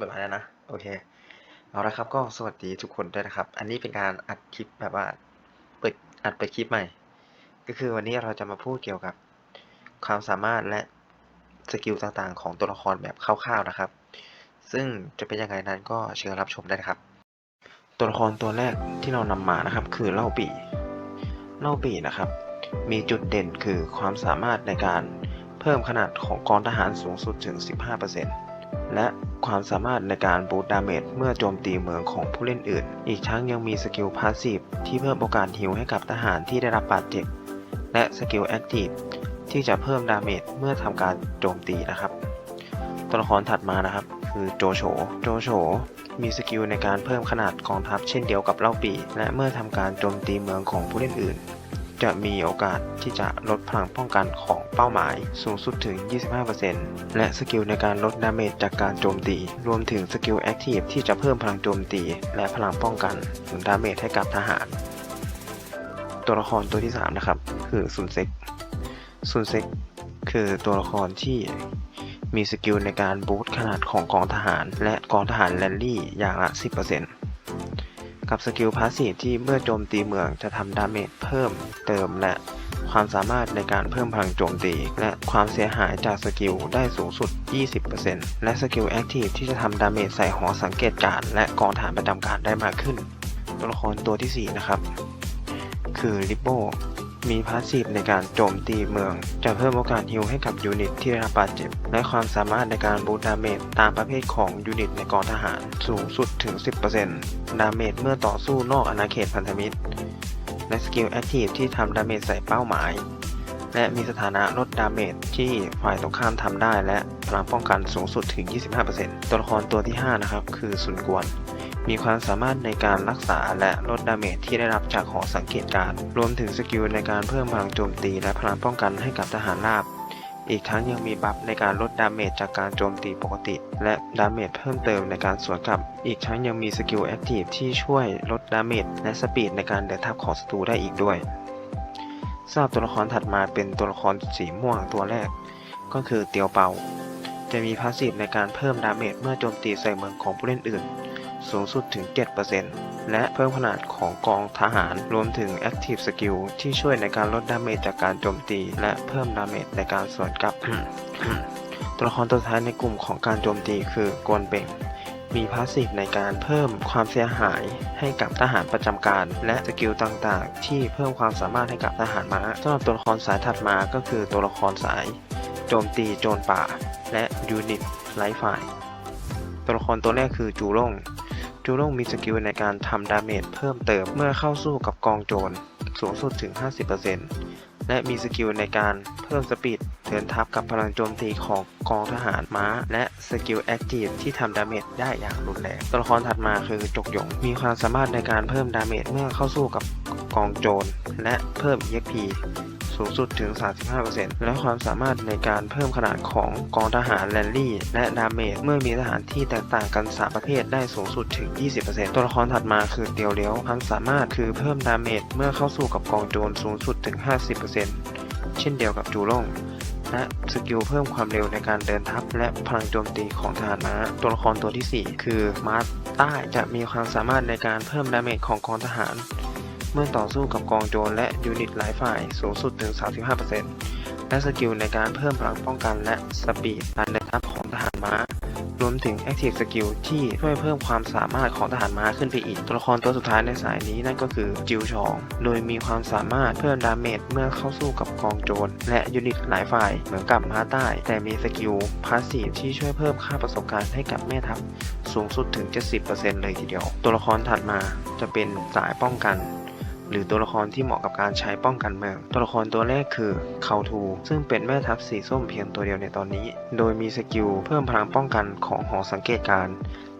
แบบนั้นนะ โอเค เอาละครับ ก็สวัสดีทุกคนด้วยนะครับ อันนี้เป็นการอัดคลิปแบบว่า เปิดอัดเปิดคลิปใหม่ ก็คือวันนี้เราจะมาพูดเกี่ยวกับ ความสามารถและสกิลต่างๆ ของตัวละครแบบคร่าวๆนะครับ ซึ่งจะเป็นยังไงนั้นก็เชิญรับชมได้นะครับ ตัวละครตัวแรกที่เรานำมานะครับ คือเล่าปีเล่าปีนะครับ มีจุดเด่นคือความสามารถในการเพิ่มขนาดของกองทหารสูงสุดถึง 15%และ ความสามารถในการบูตดาเมจเมื่อโจมตีเมืองของผู้เล่นอื่น อีกทั้งยังมีสกิลพาสซีฟที่เพิ่มโอกาสฮิลให้กับทหารที่ได้รับบาดเจ็บ และสกิลแอคทีฟที่จะเพิ่มดาเมจเมื่อทำการโจมตีนะครับตัวละครถัดมานะครับ คือโจโฉ โจโฉมีสกิลในการเพิ่มขนาดกองทัพเช่นเดียวกับเล่าปี และเมื่อทำการโจมตีเมืองของผู้เล่นอื่น จะมีโอกาสที่จะลดพลังป้องกันของเป้าหมายสูงสุดถึง 25%และสกิลในการลดดาเมจจากการโจมตี รวมถึงสกิลแอคทีฟที่จะเพิ่มพลังโจมตี และพลังป้องกันถึงดาเมจให้กับทหาร ตัวละครตัวที่ 3 นะครับ คือซุนเซ็กซุนเซ็กคือตัวละครที่มีสกิลในการบูตขนาดของกองทหาร และกองทหารแรลลี่อย่างละ 10% กับสกิลพาสซีฟที่เมื่อโจมตีเมืองจะทำดาเมจเพิ่มเติมและความสามารถในการเพิ่มพลังโจมตี และความเสียหายจากสกิลได้สูงสุด 20%และสกิลแอคทีฟที่จะทำดาเมจใส่หอสังเกตการณ์และกองฐานประจำการได้มากขึ้น ตัวละครตัวทีสี่4 นะครับ คือริปโบ มีพาสซีฟในการโจมตีเมือง จะเพิ่มโอกาสฮิลให้กับยูนิตที่ได้รับบาดเจ็บ และความสามารถในการบูตดาเมจตามประเภทของยูนิตในกองทหาร สูงสุดถึง 10%ดาเมจเมื่อต่อสู้นอกอาณาเขตพันธมิตร และสกิลแอคทีฟที่ทำดาเมจใส่เป้าหมาย และมีสถานะลดดาเมจที่ฝ่ายตรงข้ามทำได้ และพลังป้องกันสูงสุดถึง 25%ตัวละครตัวที่ 5 นะครับ คือซุนกวน มีความสามารถในการรักษาและลดดาเมจที่ได้รับจากหอสังเกตการ รวมถึงสกิลในการเพิ่มพลังโจมตีและพลังป้องกันให้กับทหารราบ อีกทั้งยังมีบัฟในการลดดาเมจจากการโจมตีปกติ และดาเมจเพิ่มเติมในการสวนกลับ อีกทั้งยังมีสกิลแอคทีฟที่ช่วยลดดาเมจและสปีดในการเดินทับของศัตรูได้อีกด้วยสำหรับตัวละครถัดมาเป็นตัวละครสีม่วงตัวแรก ก็คือเตียวเปา จะมีพาสซีฟในการเพิ่มดาเมจเมื่อโจมตีใส่เมืองของผู้เล่นอื่น สูงสุดถึง 7%และเพิ่มขนาดของกองทหาร รวมถึง Active Skill ที่ช่วยในการลดดาเมจจากการโจมตี และเพิ่มดาเมจในการสวนกลับ ตัวละครตัวสุดท้ายในกลุ่มของการโจมตีคือกวนเป่งมีพาสซีฟในการเพิ่มความเสียหายให้กับทหารประจำการ และสกิลต่างๆ ที่เพิ่มความสามารถให้กับทหารม้าสำหรับตัวละครสายถัดมาก็คือตัวละครสาย โจมตีโจรป่า และยูนิตไลฟ์ไฟตัวละครตัวแรกคือจูล่ง จูล่งมีสกิลในการทำดาเมจเพิ่มเติมเมื่อเข้าสู้กับกองโจรสูงสุดถึง 50%และมีสกิลในการเพิ่มสปีดเดินทับกับพลังโจมตีของกองทหารม้า และสกิลแอคทีฟที่ทำดาเมจได้อย่างรุนแรง ตัวละครถัดมาคือจกหยง มีความสามารถในการเพิ่มดาเมจเมื่อเข้าสู้กับกองโจรและเพิ่ม EXP สูงสุดถึง 35%และความสามารถในการเพิ่มขนาดของกองทหารแรลลี่ และดาเมจเมื่อมีทหารที่แตกต่างกัน 3 ประเภทได้สูงสุดถึง 20%ตัวละครถัดมาคือเตียวเลี้ยวความสามารถคือเพิ่มดาเมจเมื่อเข้าสู้กับกองโจรสูงสุดถึง 50%เช่นเดียวกับจูล่งและสกิลเพิ่มความเร็วในการเดินทัพ และพลังโจมตีของทหารม้า ตัวละครตัวทีสี่4 คือมาร์ตใต้จะมีความสามารถในการเพิ่มดาเมจของกองทหาร เมื่อต่อสู้กับกองโจรและยูนิตหลายฝ่ายสูงสุดถึง 35%และสกิลในการเพิ่มพลังป้องกันและสปีดการเดินทัพของทหารม้ารวมถึง Active Skill ที่ช่วยเพิ่มความสามารถของทหารม้าขึ้นไปอีก ตัวละครตัวสุดท้ายในสายนี้นั่นก็คือจิวชอง โดยมีความสามารถเพิ่มดาเมจเมื่อเข้าสู้กับกองโจร และยูนิตหลายฝ่ายเหมือนกับม้าใต้ แต่มีสกิลพาสซีฟที่ช่วยเพิ่มค่าประสบการณ์ให้กับแม่ทัพสูงสุดถึง 70%เลยทีเดียว ตัวละครถัดมาจะเป็นสายป้องกัน หรือตัวละครที่เหมาะกับการใช้ป้องกันเมือง ตัวละครตัวแรกคือเคาทู ซึ่งเป็นแม่ทัพสีส้มเพียงตัวเดียวในตอนนี้ โดยมีสกิลเพิ่มพลังป้องกันของหอสังเกตการณ์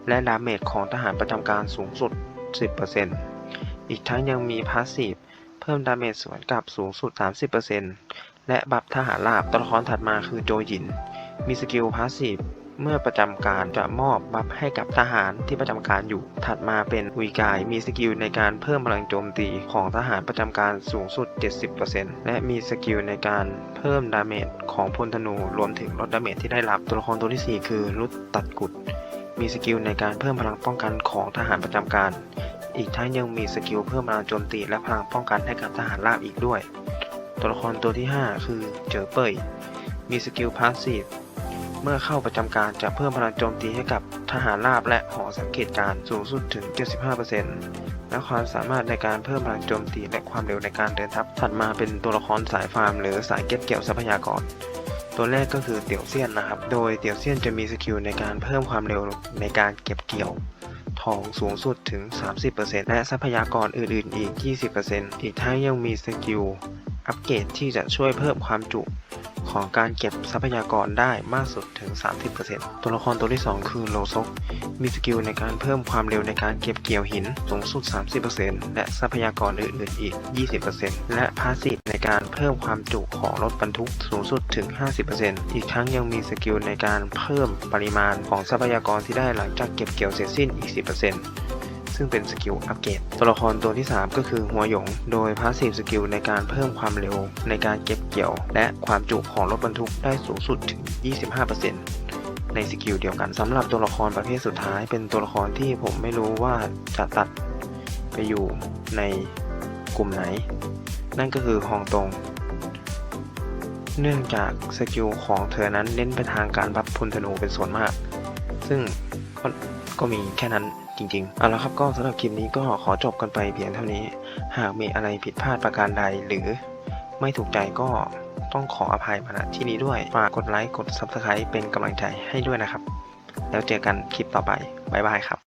และดาเมจของทหารประจำการสูงสุด 10%อีกทั้งยังมีพาสซีฟเพิ่มดาเมจสวนกลับสูงสุด 30%และบัฟทหารราบตัวละครถัดมาคือโจหยิน มีสกิลพาสซีฟ เมื่อประจำการจะมอบบัฟให้กับทหารที่ประจำการอยู่ ถัดมาเป็นอุยกายมีสกิลในการเพิ่มพลังโจมตีของทหารประจำการสูงสุด 70%และมีสกิลในการเพิ่มดาเมจของพลธนูรวมถึงลดดาเมจที่ได้รับตัวละครตัวที่ 4 คือรุดตัดกุด มีสกิลในการเพิ่มพลังป้องกันของทหารประจำการ อีกทั้งยังมีสกิลเพิ่มพลังโจมตีและพลังป้องกันให้กับทหารราบอีกด้วย ตัวละครตัวที่ 5 คือเจอเป่ยมีสกิลพาสซีฟ เมื่อเข้าประจำการจะเพิ่มพลังโจมตีให้กับทหารราบและหอสังเกตการสูงสุดถึง 75%และความสามารถในการเพิ่มพลังโจมตีและความเร็วในการเดินทัพ ถัดมาเป็นตัวละครสายฟาร์มหรือสายเก็บเกี่ยวทรัพยากร ตัวแรกก็คือเตี่ยวเซียนนะครับ โดยเตี่ยวเซียนจะมีสกิลในการเพิ่มความเร็วในการเก็บเกี่ยวทองสูงสุดถึง 30%และทรัพยากรอื่นๆ อีก 20%อีกทั้งยังมีสกิลอัปเกรดที่จะช่วยเพิ่มความจุ ของการเก็บทรัพยากรได้มากสุดถึง 30%ตัวละครตัวที่ 2 คือโลซก มีสกิลในการเพิ่มความเร็วในการเก็บเกี่ยวหินสูงสุด 30%และทรัพยากรอื่นๆอีก 20%และพาสซีฟในการเพิ่มความจุของรถบรรทุกสูงสุดถึง 50%อีกทั้งยังมีสกิลในการเพิ่มปริมาณของทรัพยากรที่ได้หลังจากเก็บเกี่ยวเสร็จสิ้นอีก 10% ซึ่งเป็นสกิลอัปเกรดตัวละครตัวที่ 3 ก็คือหัวหยง โดยพาสซีฟสกิลในการเพิ่มความเร็ว ในการเก็บเกี่ยว และความจุของรถบรรทุกได้สูงสุดถึง 25%ในสกิลเดียวกันสำหรับตัวละครประเภทสุดท้าย เป็นตัวละครที่ผมไม่รู้ว่าจะตัดไปอยู่ในกลุ่มไหน นั่นก็คือฮองตงเนื่องจากสกิลของเธอนั้นเน้นไปทางการบัฟพุนธนูเป็นส่วนมาก ซึ่งก็ก็มีแค่นั้น จริงๆ เอาละครับก็สำหรับคลิปนี้ก็ขอจบกันไปเพียงเท่านี้ หากมีอะไรผิดพลาดประการใดหรือไม่ถูกใจก็ต้องขออภัยมาณที่นี้ด้วย ฝากกดไลค์ กด Subscribe เป็นกำลังใจให้ด้วยนะครับ แล้วเจอกันคลิปต่อไป บ๊ายบายครับ